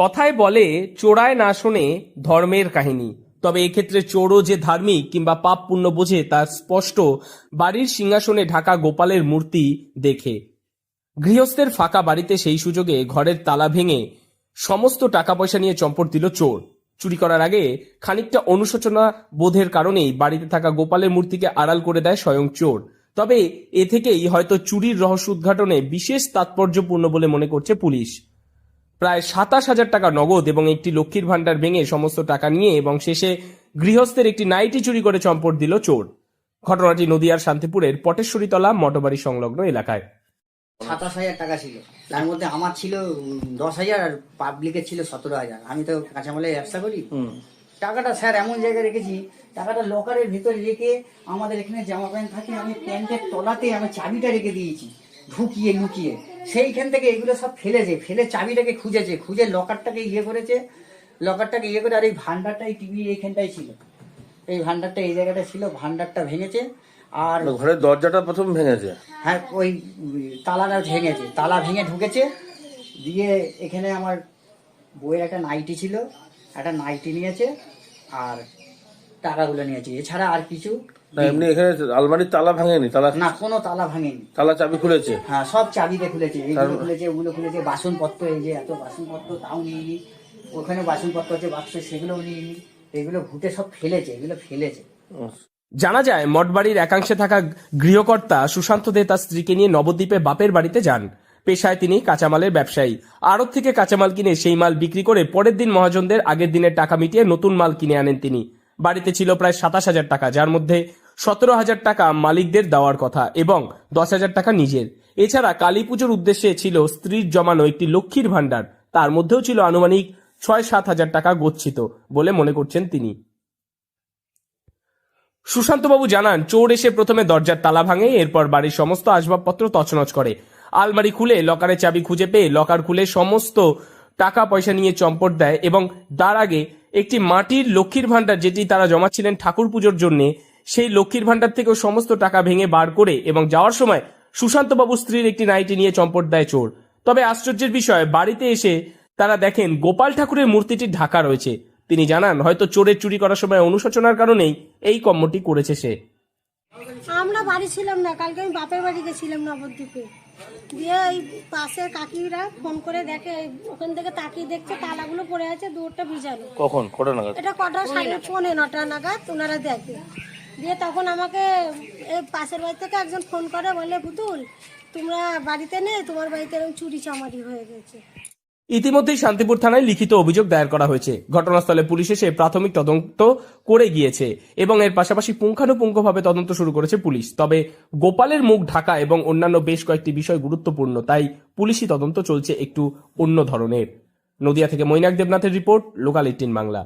কথায় বলে, চোরায় না শোনে ধর্মের কাহিনী। তবে এক্ষেত্রে চোরও যে ধার্মিক কিংবা পাপ পুণ্য বোঝে তার স্পষ্ট। বাড়ির সিংহাসনে ঢাকা গোপালের মূর্তি দেখে। গৃহস্থের ফাঁকা বাড়িতে সেই সুযোগে ঘরের তালা ভেঙে সমস্ত টাকা পয়সা নিয়ে চম্পট দিল চোর। চুরি করার আগে খানিকটা অনুশোচনা বোধের কারণেই বাড়িতে থাকা গোপালের মূর্তিকে আড়াল করে দেয় স্বয়ং চোর। তবে এ থেকেই হয়তো চুরির রহস্য উদ্ঘাটনে বিশেষ তাৎপর্যপূর্ণ বলে মনে করছে পুলিশ। প্রায় সাতাশ হাজার টাকা নগদ এবং একটি লক্ষ্মীর ভাণ্ডার ভেঙে সমস্ত টাকা নিয়ে এবং শেষে গৃহস্থের একটি নাইটি চুরি করে চম্পট দিল চোর। ঘটনাটি নদিয়ার শান্তিপুরের পটেশ্বরীতলা মটবাড়ি সংলগ্ন এলাকায়। সাতাশ হাজার টাকা ছিল। তার মধ্যে আমার ছিল দশ হাজার আর পাবলিকের ছিল সতেরো হাজার। আমি তো কাঁচামালে ব্যবসা করি। টাকাটা স্যার এমন জায়গায় রেখেছি টাকাটা লকারের ভিতরে রেখে আমাদের এখানে জামা প্যান্ট থাকে আমি প্যান্টের তলাতে আমি চাবিটা রেখে দিয়েছি ঢুকিয়ে লুকিয়ে। সেইখান থেকে এগুলো সব ফেলেছে ফেলে চাবিটাকে খুঁজেছে খুঁজে লকারটাকে ইয়ে করেছে। লকারটাকে ইয়ে করে আর এই ভান্ডারটা এই টিভি এইখানটাই ছিল। এই ভান্ডারটা এই জায়গাটা ছিল ভান্ডারটা ভেঙেছে আর মানে ঘরের দরজাটা প্রথম ভেঙেছে? হ্যাঁ ওই তালাটা ভেঙেছে তালা ভেঙে ঢুকেছে দিয়ে এখানে আমার বইয়ের একটা নাইটি ছিল একটা নাইটি নিয়েছে আর টাকাগুলো নিয়েছে। এছাড়া আর কিছু না এমনি এখানে আলমারির তালা ভাঙেনি তালা না কোনো তালা ভাঙেনি। তালা চাবি খুলেছে? হ্যাঁ সব চাবিতে খুলেছে এইগুলো খুলেছে ওগুলো খুলেছে বাসনপত্র এই যে এত বাসনপত্র তাও নিয়ে ওখানে বাসনপত্র আছে বাক্স সেগুলোও নিয়ে নি এগুলো ঘুটে সব ফেলেছে এগুলো ফেলেছে। জানা যায় মঠবাড়ির একাংশে থাকা গৃহকর্তা সুশান্ত দে তার স্ত্রীকে নিয়ে নবদ্বীপে বাপের বাড়িতে যান। পেশায় তিনি কাঁচামালের ব্যবসায়ী। আড়ত থেকে কাঁচামাল কিনে সেই মাল বিক্রি করে পরের দিন মহাজনদের আগের দিনের টাকা মিটিয়ে নতুন মাল কিনে আনেন তিনি। বাড়িতে ছিল প্রায় সাতাশ হাজার টাকা যার মধ্যে সতেরো হাজার টাকা মালিকদের দেওয়ার কথা এবং দশ হাজার টাকা নিজের। এছাড়া কালী পুজোর উদ্দেশ্যে ছিল স্ত্রীর জমানো একটি লক্ষ্মীর ভাণ্ডার। তার মধ্যেও ছিল আনুমানিক ছয় সাত হাজার টাকা গচ্ছিত বলে মনে করছেন তিনি। সুশান্তবাবু জানান, চোর এসে প্রথমে দরজার তালা ভাঙে, এরপর বাড়ির সমস্ত আসবাবপত্র তছনছ করে। আলমারি খুলে লকারে চাবি খুঁজে পেয়ে লকার খুলে সমস্ত টাকা পয়সা নিয়ে চম্পট দেয় এবং তার আগে একটি মাটির লক্ষ্মীর ভাণ্ডার যেটি তারা জমাচ্ছিলেন ঠাকুর পুজোর জন্য সেই লক্ষ্মীর ভাণ্ডার থেকেও সমস্ত টাকা ভেঙে বার করে এবং যাওয়ার সময় সুশান্তবাবু স্ত্রীর একটি নাইটি নিয়ে চম্পট দেয় চোর। তবে আশ্চর্যের বিষয় বাড়িতে এসে তারা দেখেন গোপাল ঠাকুরের মূর্তিটি ঢাকা রয়েছে। তিনি জানান হয়তো চোরের চুরি করার সময় অনুশোচনার কারণেই এই কর্মটি করেছে সে। আমরা বাড়ি ছিলাম না কালকে আমি বাপের বাড়ি গেছিলাম নবদ্বীপে। দিয়ে ওই পাশের কাকিরা ফোন করে দেখে ওখান থেকে তাকিয়ে দেখছে তালাগুলো পড়ে আছে দুটো ভিজানো। কখন? কটা নাগাদ? এটা কটা? সাড়ে পৌনে নটা নাগাদ ওনারা দেখে। দিয়ে তখন আমাকে পাশের বাড়ি থেকে একজন ফোন করে, বলে, পুতুল, তোমরা বাড়িতে নেই, তোমার বাড়িতে এরকম চুরি চামারি হয়ে গেছে। ইতিমধ্যেই শান্তিপুর থানায় লিখিত অভিযোগ দায়ের করা হয়েছে। ঘটনাস্থলে পুলিশ এসে প্রাথমিক তদন্ত করে গিয়েছে এবং এর পাশাপাশি পুঙ্খানুপুঙ্খভাবে তদন্ত শুরু করেছে পুলিশ। তবে গোপালের মুখ ঢাকা এবং অন্যান্য বেশ কয়েকটি বিষয় গুরুত্বপূর্ণ, তাই পুলিশি তদন্ত চলছে একটু অন্য ধরনের। নদিয়া থেকে মৈনাক দেবনাথের রিপোর্ট, লোকাল এইটিন বাংলা।